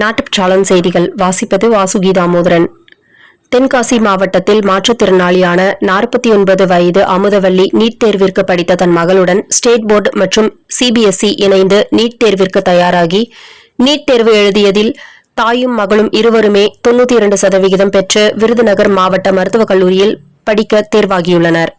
நாட்டுச்சாளன் செய்திகள். வாசிப்பது வாசுகி தாமோதரன். தென்காசி மாவட்டத்தில் மாற்றுத்திறனாளியான நாற்பத்தி ஒன்பது வயது அமுதவல்லி நீட் தேர்விற்கு படித்த தன் மகளுடன் ஸ்டேட் போர்டு மற்றும் சிபிஎஸ்இ இணைந்து நீட் தேர்விற்கு தயாராகி நீட் தேர்வு எழுதியதில் தாயும் மகளும் இருவருமே தொன்னூத்தி இரண்டு சதவிகிதம் பெற்று விருதுநகர் மாவட்ட மருத்துவக் கல்லூரியில் படிக்க தேர்வாகியுள்ளனர்.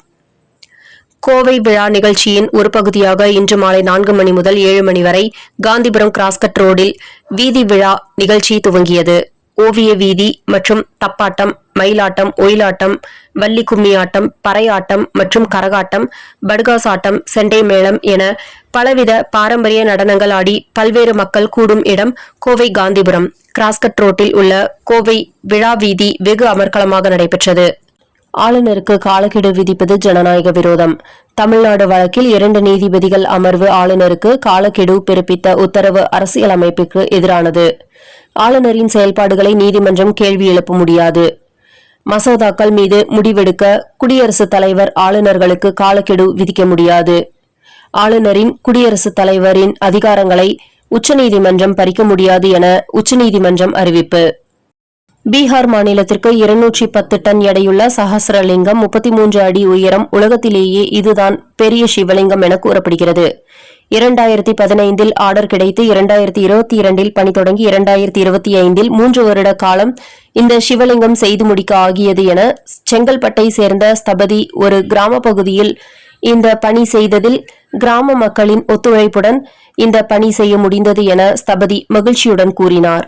கோவை விழா நிகழ்ச்சியின் ஒரு பகுதியாக இன்று மாலை நான்கு மணி முதல் ஏழு மணி வரை காந்திபுரம் கிராஸ்கட் ரோடில் வீதி விழா நிகழ்ச்சி துவங்கியது. ஓவிய வீதி மற்றும் தப்பாட்டம் மயிலாட்டம் ஒயிலாட்டம் வள்ளி கும்மியாட்டம் பறையாட்டம் மற்றும் கரகாட்டம் படுகாசாட்டம் செண்டை மேளம் என பலவித பாரம்பரிய நடனங்கள் ஆடி பல்வேறு மக்கள் கூடும் இடம் கோவை காந்திபுரம். கிராஸ்கட் ரோட்டில் உள்ள கோவை விழா வீதி வெகு அமர்க்கலமாக நடைபெற்றது. ஆளுநருக்கு காலக்கெடு விதிப்பது ஜனநாயக விரோதம். தமிழ்நாடு வழக்கில் இரண்டு நீதிபதிகள் அமர்வு ஆளுநருக்கு காலக்கெடு பிறப்பித்த உத்தரவு அரசியலமைப்புக்கு எதிரானது. ஆளுநரின் செயல்பாடுகளை நீதிமன்றம் கேள்வி எழுப்ப முடியாது. மசோதாக்கள் மீது முடிவெடுக்க குடியரசுத் தலைவர் ஆளுநர்களுக்கு காலக்கெடு விதிக்க முடியாது. ஆளுநரின் குடியரசுத் தலைவரின் அதிகாரங்களை உச்சநீதிமன்றம் பறிக்க முடியாது என உச்சநீதிமன்றம் அறிவிப்பு. பீகார் மாநிலத்திற்கு இருநூற்றி பத்து டன் எடையுள்ள சஹசிரலிங்கம் முப்பத்தி மூன்று அடி உயரம் உலகத்திலேயே இதுதான் பெரிய சிவலிங்கம் என கூறப்படுகிறது. இரண்டாயிரத்தி பதினைந்தில் ஆர்டர் கிடைத்து இரண்டாயிரத்தி இருபத்தி இரண்டில் பணி தொடங்கி இரண்டாயிரத்தி இருபத்தி ஐந்தில் மூன்று வருட காலம் இந்த சிவலிங்கம் செய்து முடிக்க ஆகியது என செங்கல்பட்டை சேர்ந்த ஸ்தபதி ஒரு கிராம பகுதியில் இந்த பணி செய்ததில் கிராம மக்களின் ஒத்துழைப்புடன் இந்த பணி செய்ய முடிந்தது என ஸ்தபதி மகிழ்ச்சியுடன் கூறினார்.